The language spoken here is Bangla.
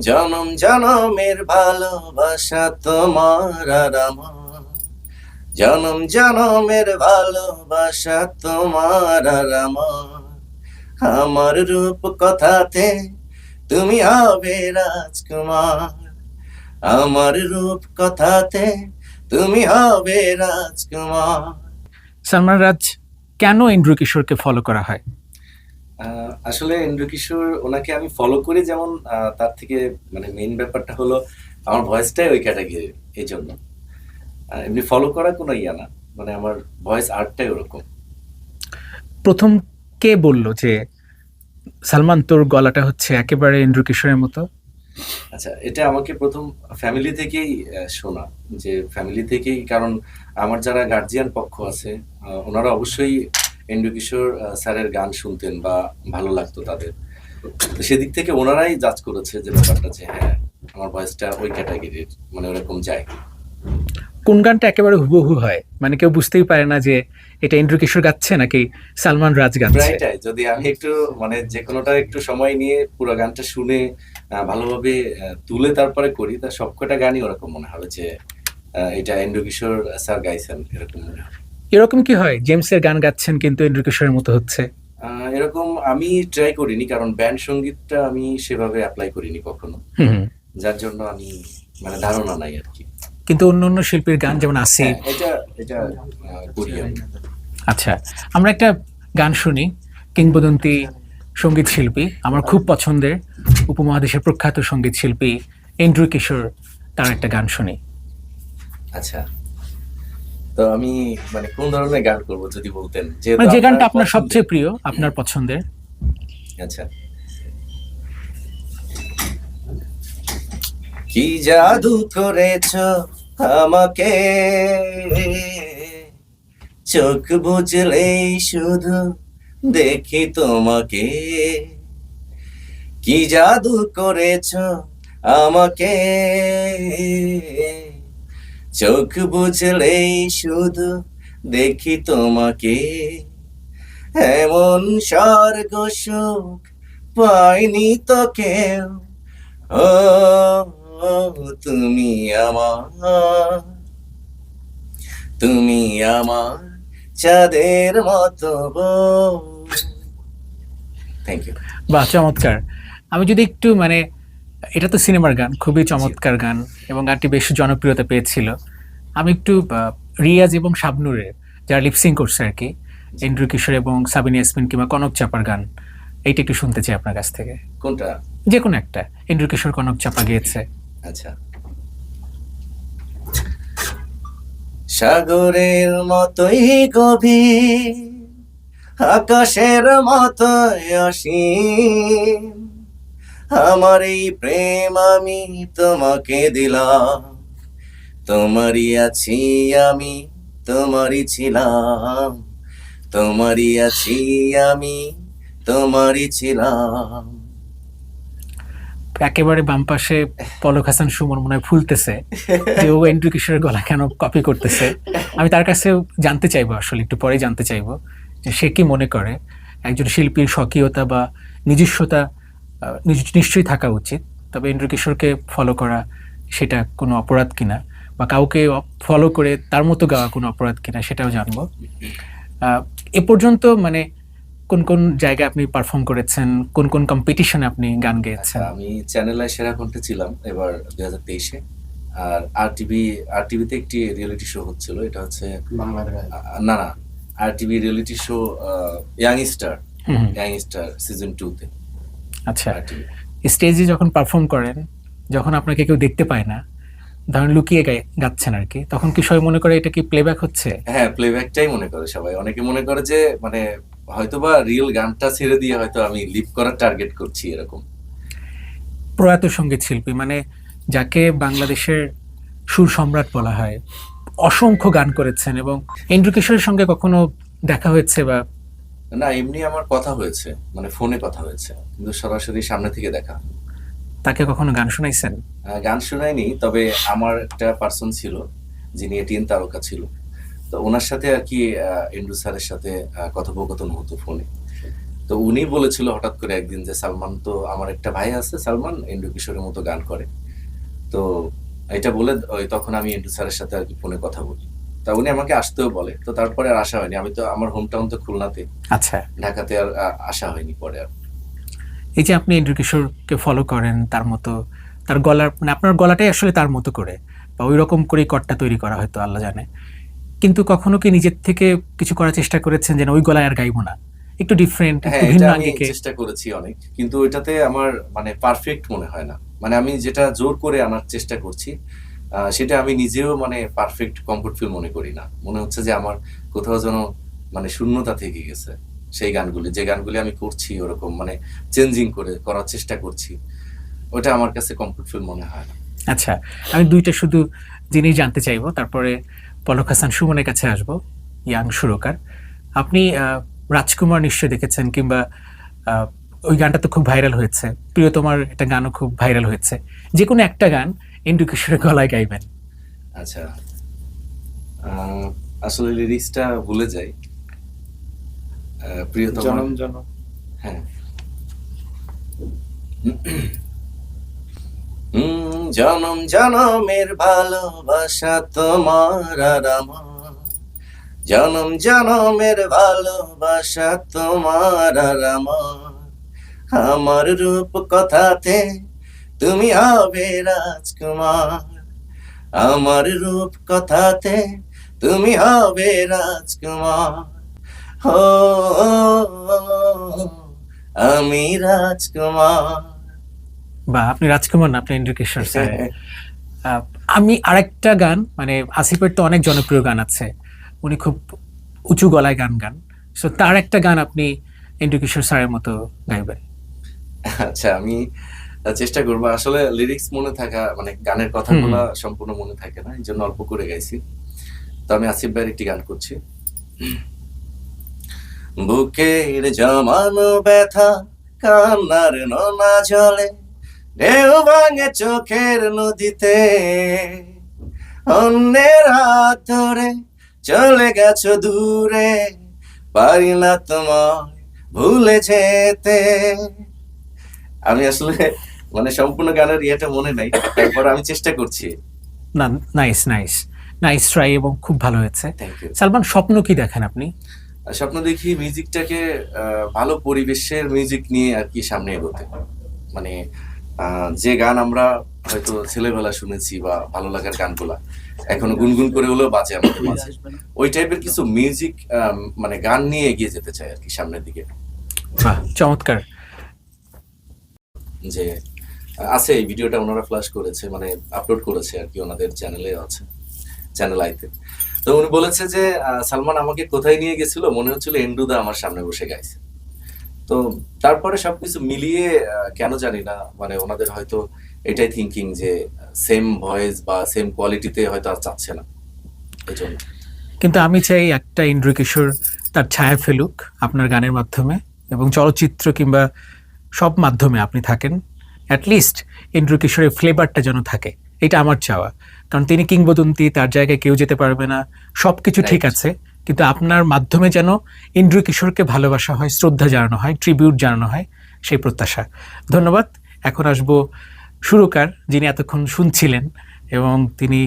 জনম জনমের ভালোবাসা তোমার আমার। জনম জনমের ভালোবাসা তোমার আর আমার। রূপ কথাতে তুমি হবে রাজকুমার। আমার রূপ কথাতে তুমি হবে রাজকুমার। সালমান রাজ, কেন ইন্দ্র কিশোরকে ফলো করা হয়? আসলে ইন্দ্র কিশোর ওনাকে আমি ফলো করি যেমন তার থেকে মানে মেইন ব্যাপারটা হলো আমার ভয়েসটাই ওই ক্যাটাগরির এই জন্য এমনি ফলো করা কোনো ইয়া না মানে আমার ভয়েস আর্টটাই ওরকম। প্রথম কে বলল যে সালমান তোর গলাটা হচ্ছে একেবারে ইন্দ্র কিশোরের মতো? আচ্ছা এটা আমাকে প্রথম ফ্যামিলি থেকেই শোনা যে ফ্যামিলি থেকেই কারণ আমার যারা গার্জিয়ান পক্ষ আছে ওনারা অবশ্যই ইন্দ্র কিশোর আহ, স্যারের গান শুনতেন বা ভালো লাগতো তাদের। তো সেদিক থেকে ওনারাই জাজ করেছে যে ব্যাপারটা যে হ্যাঁ আমার ভয়েসটা ওই ক্যাটাগরির মানে ওরকম যায়। কোন গানটা একেবারে হুবহু হয়? মানে কেউ বুঝতেই পারে না যে এটা ইন্দ্র কিশোর গাচ্ছে নাকি সালমান রাজ গাচ্ছে। প্রায়টাই যদি আমি একটু মানে যে কোনোটা একটু সময় নিয়ে পুরো গানটা শুনে ভালোভাবে তুলে তারপরে করি তা সবকটা গানই ওরকম মনে হবে যে এটা ইন্দ্র কিশোর স্যার গাইছেন এরকম মনে হবে। এরকম কি হয়? জেমসের গান গাচ্ছেন কিন্তু ইন্দ্র কিশোরের মতো হচ্ছে। এরকম আমি ট্রাই করিনি কারণ ব্যান্ড সঙ্গীতটা আমি সেভাবে অ্যাপ্লাই করিনি কখনো। যার জন্য আমি মানে ধারণা নাই আর কি। কিন্তু অন্য অন্য শিল্পীর গান যেমন আছে হ্যাঁ, এটা এটা করি আমি। আচ্ছা আমরা একটা গান শুনি কিংবদন্তি সংগীত শিল্পী আমার খুব পছন্দের উপমহাদেশের প্রখ্যাত সংগীত শিল্পী ইন্দ্র কিশোর তার একটা গান শুনি। আচ্ছা। তো আমি মানে কোন ধরনের গান করব যদি বলতেন? মানে যে গানটা আপনার সবচেয়ে প্রিয় আপনার পছন্দের? আচ্ছা। কি জাদু করেছ আমাকে? চোখ বুঝলেই শুধু দেখি তোমাকে। কি জাদু করেছ আমাকে? চোখ বুঝলেই শুধু দেখি তোমাকে। এমন স্বর্গ সুখ পাইনি তো কেউ। ও তুমি আমার তুমি আমার চাঁদের মতো থ্যাংক ইউ বা চমৎকার। আমি যদি একটু মানে এটা তো সিনেমার গান খুবই চমৎকার গান এবং গানটি বেশ জনপ্রিয়তা পেয়েছিল। আমি একটু রিয়াজ এবং শাবনুরের যারা লিপসিং করছে আর কি ইন্দ্র কিশোর এবং সাবিন ইয়াসমিন কিংবা কনক চাপার গান এইটা একটু শুনতে চাই আপনার কাছ থেকে। কোনটা? যে কোনো একটা ইন্দ্র কিশোর কনক চাপা গিয়েছে। আচ্ছা। সাগরের মতোই গভীর আকাশের মতোই অসীম। আমার এই প্রেম আমি তোমাকে দিলাম। তোমারই আছি আমি, তোমারই ছিলাম। তোমারই আছি আমি, তোমারই ছিলাম। একেবারে বাম পাশে পলক হাসান সুমন মনে হয় ফুলতেছে যে ও ইন্দ্র কিশোরের গলা কেন কপি করতেছে। আমি তার কাছে জানতে চাইব আসলে, একটু পরে জানতে চাইব যে সে কি মনে করে। একজন শিল্পীর স্বকীয়তা বা নিজস্বতা নিশ্চয়ই থাকা উচিত। তবে ইন্দ্র কিশোরকে ফলো করা সেটা কোনো অপরাধ কিনা বা কাউকে ফলো করে তার মতো গাওয়া কোনো অপরাধ কিনা সেটাও জানব। আহ, এ পর্যন্ত মানে কোন কোন জায়গায় আপনি পারফর্ম করেছেন? কোন কোন কম্পিটিশনে আপনি গান গেয়েছেন? আচ্ছা আমি চ্যানেলে সেরা কণ্ঠে ছিলাম এবার দুই হাজার তেইশে। আর আর টিভি আর টিভিতে একটি রিয়েলিটি শো হচ্ছিল এটা হচ্ছে না না আর TV reality show young star hmm hmm, young star season two তে। আচ্ছা। স্টেজে যখন পারফর্ম করেন যখন আপনাকে কেউ দেখতে পায় না ধরেন লুকিয়ে গাচ্ছেন আর কি তখন কি সবাই মনে করে এটা কি প্লেব্যাক হচ্ছে? হ্যাঁ প্লেব্যাকটাই মনে করে সবাই। অনেকে মনে করে যে মানে হয়তোবা রিয়েল গানটা ছেড়ে দিয়ে হয়তো আমি লিপ করার টার্গেট করছি এরকম। প্রয়াত সংগীত শিল্পী মানে যাকে বাংলাদেশের সুর সম্রাট বলা হয় অসংখ্য গান করেছেন এবং কিশোরের সঙ্গে কখনো দেখা হয়েছে বা না এমনি আমার কথা হয়েছে মানে ফোনে কথা হয়েছে কিন্তু সরাসরি সামনে থেকে দেখা। তাকে কখনো গান শোনাইছেন? গান শোনায়নি তবে আমার একটা পার্সন ছিল যিনি এটিএন তারকা ছিল। তো ওনার সাথে আর কি এন্ড্রু স্যারের সাথে কথোপকথন হতো ফোনে। তো উনি বলেছিল হঠাৎ করে একদিন যে সালমান তো আমার একটা ভাই আছে সালমান এন্ডু কিশোরের মতো গান করে। তো এটা বলে ওই তখন আমি এন্ডু স্যারের সাথে আর কি ফোনে কথা বলি। তা উনি আমাকে আসতেও বলে। তো তারপরে আর আসা হয়নি। আমি তো আমার হোম টাউন তো খুলনাতে। আচ্ছা। ঢাকাতে আর আসা হয়নি পরে আর। এই যে আপনি ইন্দ্র কিশোরকে ফলো করেন তার মতো তার গলার মানে আপনার গলাটাই আসলে তার মতো করে বা ওই রকম করেই কটটা তৈরি করা হয়তো আল্লাহ জানে। কিন্তু কখনো কি নিজের থেকে কিছু করার চেষ্টা করেছেন যেন ওই গলায় আর গাইবো না? একটু ডিফারেন্ট হ্যাঁ ভিন্ন আঙ্গিকে? চেষ্টা করেছি অনেক। কিন্তু এটাতে আমার মানে পারফেক্ট মনে হয় না। মানে আমি যেটা জোর করে আনার চেষ্টা করছি সেটা আমি নিজেও মানে পারফেক্ট কমফোর্ট ফিল মনে করি না। মনে হচ্ছে যে আমার কোথাও যেন মানে শূন্যতা থেকে গেছে সেই গানগুলি। যে গানগুলি আমি করছি ওরকম মানে চেঞ্জিং করে, করার চেষ্টা করছি, ওটা আমার কাছে কমফোর্ট ফিল মনে হয় না। আচ্ছা আমি দুইটা শুধু জিনিস জানতে চাইব। তারপরে পলক হাসান সুমনের কাছে আসব, ইয়াং সুরকার। আপনি রাজকুমার নিশ্চয়ই দেখেছেন কিংবা ওই গানটা তো খুব ভাইরাল হয়েছে। প্রিয় তোমার একটা গানও খুব ভাইরাল হয়েছে। যে কোনো একটা গান ইন্দ্র কিশোরের গলায় গাইবেন। আচ্ছা আহ, আসলে লিরিক্সটা ভুলে যাই। প্রিয়তমা জনম জনম। হ্যাঁ। হুম, জনম জনমের ভালোবাসা তোমার আর আমার। জনম জনমের ভালোবাসা তোমার আর আমার। আমার রূপ কথাতে তুমি হবে রাজকুমার। আমার রূপ কথাতে তুমি হবে রাজকুমার। ও আমি রাজকুমার। বা আপনি রাজকুমার না আপনি ইন্দ্র কিশোর স্যার আমি আরেকটা গান মানে আসিফের তো অনেক জনপ্রিয় গান আছে। উনি খুব উঁচু গলায় গান গান। সো তার একটা গান আপনি ইন্দ্র কিশোর স্যারের মতো গাইবেন। আচ্ছা আমি চেষ্টা করব। আসলে লিরিক্স মনে থাকা মানে গানের কথাগুলো সম্পূর্ণ মনে থাকে না এই জন্য অল্প করে গাইছি। তো আমি আসিফ ভাইয়ের একটি গান করছি। বুকের জমানো ব্যথা কান্নার নোনা জলে ঢেউ ভাঙে চোখের নদীতে। অন্যের হাত ধরে চলে গেছো দূরে পারি না তোমায় ভুলে যেতে। আমি আসলে মানে সম্পূর্ণ গানের ইয়েটা মনে নাই তারপর আমি চেষ্টা করছি। না নাইস নাইস নাইস ট্রাই এবং খুব ভালো হয়েছে। সালমান স্বপ্ন কি দেখেন আপনি? স্বপ্ন দেখি মিউজিকটাকে ভালো পরিবেশের মিউজিক নিয়ে আর কি সামনে এগোতে। মানে যে গান আমরা হয়তো ছেলেবেলা শুনেছি বা ভালো লাগার গানগুলা এখনও গুনগুন করে হলেও বাজে আমাদের মাঝে। ওই টাইপের কিছু মিউজিক মানে গান নিয়ে এগিয়ে যেতে চাই আর কি সামনের দিকে। চমৎকার। যে আছে, এই ভিডিওটা ওনারা ফ্লাশ করেছে মানে আপলোড করেছে আর কি ওনাদের চ্যানেলে আছে চ্যানেল আইতে তো। উনি বলেছে যে সালমান আমাকে কোথায় নিয়ে গেছিল? মনে হচ্ছিল এন্ডুদা আমার সামনে বসে গাইছে। তো তারপরে সবকিছু মিলিয়ে কেন জানি না মানে ওনাদের হয়তো এটাই থিঙ্কিং যে সেম ভয়েস বা সেম কোয়ালিটিতে হয়তো আর চাচ্ছে না। এই জন্য কিন্তু আমি চাই একটা ইন্দ্র কিশোর তার ছায়া ফেলুক আপনার গানের মাধ্যমে এবং চলচ্চিত্র কিংবা সব মাধ্যমে আপনি থাকেন। অ্যাটলিস্ট ইন্দ্র কিশোরের ফ্লেভারটা যেন থাকে। এটা আমার চাওয়া। কারণ তিনি কিংবদন্তি তার জায়গায় কেউ যেতে পারবে না। সব কিছু ঠিক আছে। কিন্তু আপনার মাধ্যমে যেন ইন্দ্র কিশোরকে ভালোবাসা হয় শ্রদ্ধা জানানো হয় ট্রিবিউট জানানো হয় সেই প্রত্যাশা। ধন্যবাদ। এখন আসব সুরকার যিনি এতক্ষণ শুনছিলেন এবং তিনি